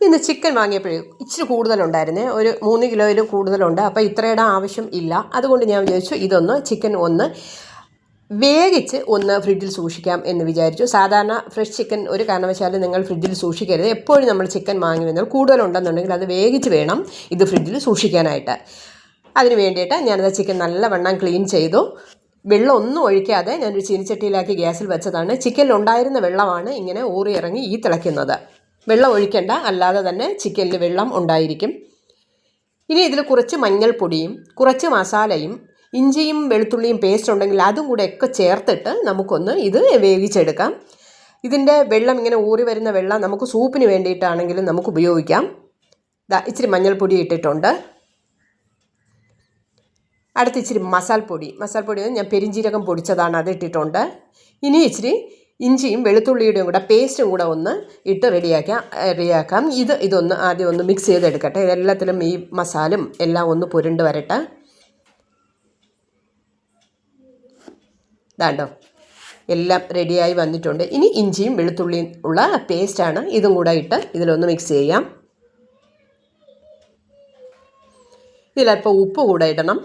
ഇന്ന് ചിക്കൻ വാങ്ങിയപ്പോഴേ ഇച്ചിരി കൂടുതലുണ്ടായിരുന്നേ. ഒരു മൂന്ന് കിലോയിൽ കൂടുതലുണ്ട്. അപ്പോൾ ഇത്രയുടെ ആവശ്യം ഇല്ല. അതുകൊണ്ട് ഞാൻ വിചാരിച്ചു ഇതൊന്ന് ചിക്കൻ ഒന്ന് വേവിച്ച് ഒന്ന് ഫ്രിഡ്ജിൽ സൂക്ഷിക്കാം എന്ന് വിചാരിച്ചു. സാധാരണ ഫ്രഷ് ചിക്കൻ ഒരു കാരണവശാലും നിങ്ങൾ ഫ്രിഡ്ജിൽ സൂക്ഷിക്കരുത്. എപ്പോഴും നമ്മൾ ചിക്കൻ വാങ്ങി വന്നാൽ കൂടുതലുണ്ടെന്നുണ്ടെങ്കിൽ അത് വേവിച്ച് വേണം ഇത് ഫ്രിഡ്ജിൽ സൂക്ഷിക്കാനായിട്ട്. അതിന് വേണ്ടിയിട്ട് ഞാനത് ചിക്കൻ നല്ല വണ്ണം ക്ലീൻ ചെയ്തു. വെള്ളം ഒന്നും ഒഴിക്കാതെ ഞാനൊരു ചീനിച്ചട്ടിയിലാക്കി ഗ്യാസിൽ വെച്ചതാണ്. ചിക്കനിലുണ്ടായിരുന്ന വെള്ളമാണ് ഇങ്ങനെ ഊറിയിറങ്ങി ഈ തിളയ്ക്കുന്നത്. വെള്ളം ഒഴിക്കണ്ട അല്ലാതെ തന്നെ ചിക്കനിൽ വെള്ളം ഉണ്ടായിരിക്കും. ഇനി ഇതിൽ കുറച്ച് മഞ്ഞൾപ്പൊടിയും കുറച്ച് മസാലയും ഇഞ്ചിയും വെളുത്തുള്ളിയും പേസ്റ്റ് ഉണ്ടെങ്കിൽ അതും കൂടെ ഒക്കെ ചേർത്തിട്ട് നമുക്കൊന്ന് ഇത് വേവിച്ചെടുക്കാം. ഇതിന്റെ വെള്ളം ഇങ്ങനെ ഊറി വരുന്ന വെള്ളം നമുക്ക് സൂപ്പിന് വേണ്ടിയിട്ടാണെങ്കിലും നമുക്ക് ഉപയോഗിക്കാം. ഇച്ചിരി മഞ്ഞൾപ്പൊടി ഇട്ടിട്ടുണ്ട്. അടുത്ത് ഇച്ചിരി മസാലപ്പൊടി മസാലപ്പൊടി ഞാൻ പെരിഞ്ചീരകം പൊടിച്ചതാണ് അത് ഇട്ടിട്ടുണ്ട്. ഇനി ഇച്ചിരി ഇഞ്ചിയും വെളുത്തുള്ളിയുടെയും കൂടെ പേസ്റ്റും കൂടെ ഒന്ന് ഇട്ട് റെഡിയാക്കാം റെഡിയാക്കാം ഇത് ഇതൊന്ന് ആദ്യം ഒന്ന് മിക്സ് ചെയ്തെടുക്കട്ടെ. ഇതെല്ലാത്തിലും ഈ മസാലും എല്ലാം ഒന്ന് പുരണ്ട് വരട്ടെ. ഇതാണ്ടോ എല്ലാം റെഡിയായി വന്നിട്ടുണ്ട്. ഇനി ഇഞ്ചിയും വെളുത്തുള്ളിയും ഉള്ള പേസ്റ്റാണ് ഇതും കൂടെ ഇട്ട് ഇതിലൊന്ന് മിക്സ് ചെയ്യാം. ഇതിലപ്പോൾ ഉപ്പ് കൂടെ ഇടണം.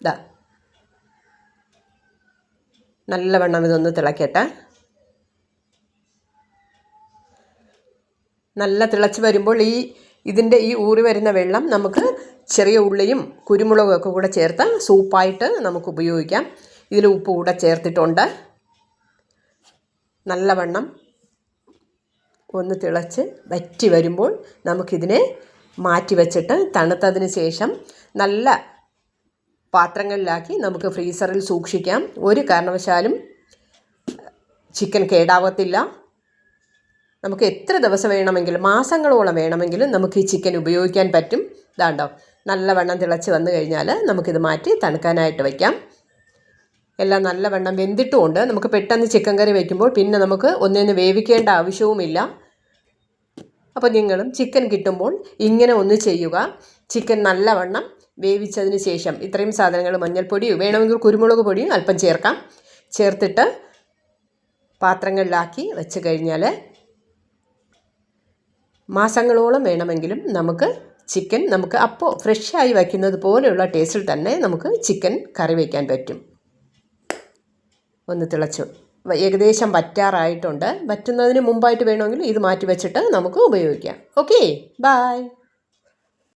ഇതാ നല്ലവണ്ണം ഇതൊന്ന് തിളക്കട്ടെ. നല്ല തിളച്ച് വരുമ്പോൾ ഈ ഇതിന്റെ ഈ ഊറി വരുന്ന വെള്ളം നമുക്ക് ചെറിയ ഉള്ളിയും കുരുമുളകും ഒക്കെ കൂടെ ചേർത്ത് സൂപ്പായിട്ട് നമുക്ക് ഉപയോഗിക്കാം. ഇതിൽ ഉപ്പ് കൂടെ ചേർത്തിട്ടുണ്ട്. നല്ലവണ്ണം ഒന്ന് തിളച്ച് വറ്റി വരുമ്പോൾ നമുക്കിതിനെ മാറ്റി വെച്ചിട്ട് തണുത്തതിന് ശേഷം നല്ല പാത്രങ്ങളിലാക്കി നമുക്ക് ഫ്രീസറിൽ സൂക്ഷിക്കാം. ഒരു കാരണവശാലും ചിക്കൻ കേടാവത്തില്ല. നമുക്ക് എത്ര ദിവസം വേണമെങ്കിലും മാസങ്ങളോളം വേണമെങ്കിലും നമുക്ക് ഈ ചിക്കൻ ഉപയോഗിക്കാൻ പറ്റും. ഇതാണ്ടോ നല്ലവണ്ണം തിളച്ച് വന്നു കഴിഞ്ഞാൽ നമുക്കിത് മാറ്റി തണുക്കാനായിട്ട് വയ്ക്കാം. എല്ലാം നല്ലവണ്ണം വെന്തിട്ടുമുണ്ട്. നമുക്ക് പെട്ടെന്ന് ചിക്കൻ കറി വയ്ക്കുമ്പോൾ പിന്നെ നമുക്ക് ഒന്നിന് വേവിക്കേണ്ട ആവശ്യവുമില്ല. അപ്പോൾ നിങ്ങളും ചിക്കൻ കിട്ടുമ്പോൾ ഇങ്ങനെ ഒന്ന് ചെയ്യുക. ചിക്കൻ നല്ലവണ്ണം വേവിച്ചതിന് ശേഷം ഇത്രയും സാധനങ്ങൾ മഞ്ഞൾപ്പൊടിയും വേണമെങ്കിൽ കുരുമുളക് പൊടിയും അല്പം ചേർക്കാം. ചേർത്തിട്ട് പാത്രങ്ങളിലാക്കി വെച്ച് കഴിഞ്ഞാൽ മാസങ്ങളോളം വേണമെങ്കിലും നമുക്ക് ചിക്കൻ നമുക്ക് അപ്പോൾ ഫ്രഷായി വയ്ക്കുന്നത് പോലെയുള്ള ടേസ്റ്റിൽ തന്നെ നമുക്ക് ചിക്കൻ കറി വയ്ക്കാൻ പറ്റും. ഒന്ന് തിളച്ചു. ഏകദേശം വറ്റാറായിട്ടുണ്ട്. വറ്റുന്നതിന് മുമ്പായിട്ട് വേണമെങ്കിൽ ഇത് മാറ്റി വെച്ചിട്ട് നമുക്ക് ഉപയോഗിക്കാം. Okay bye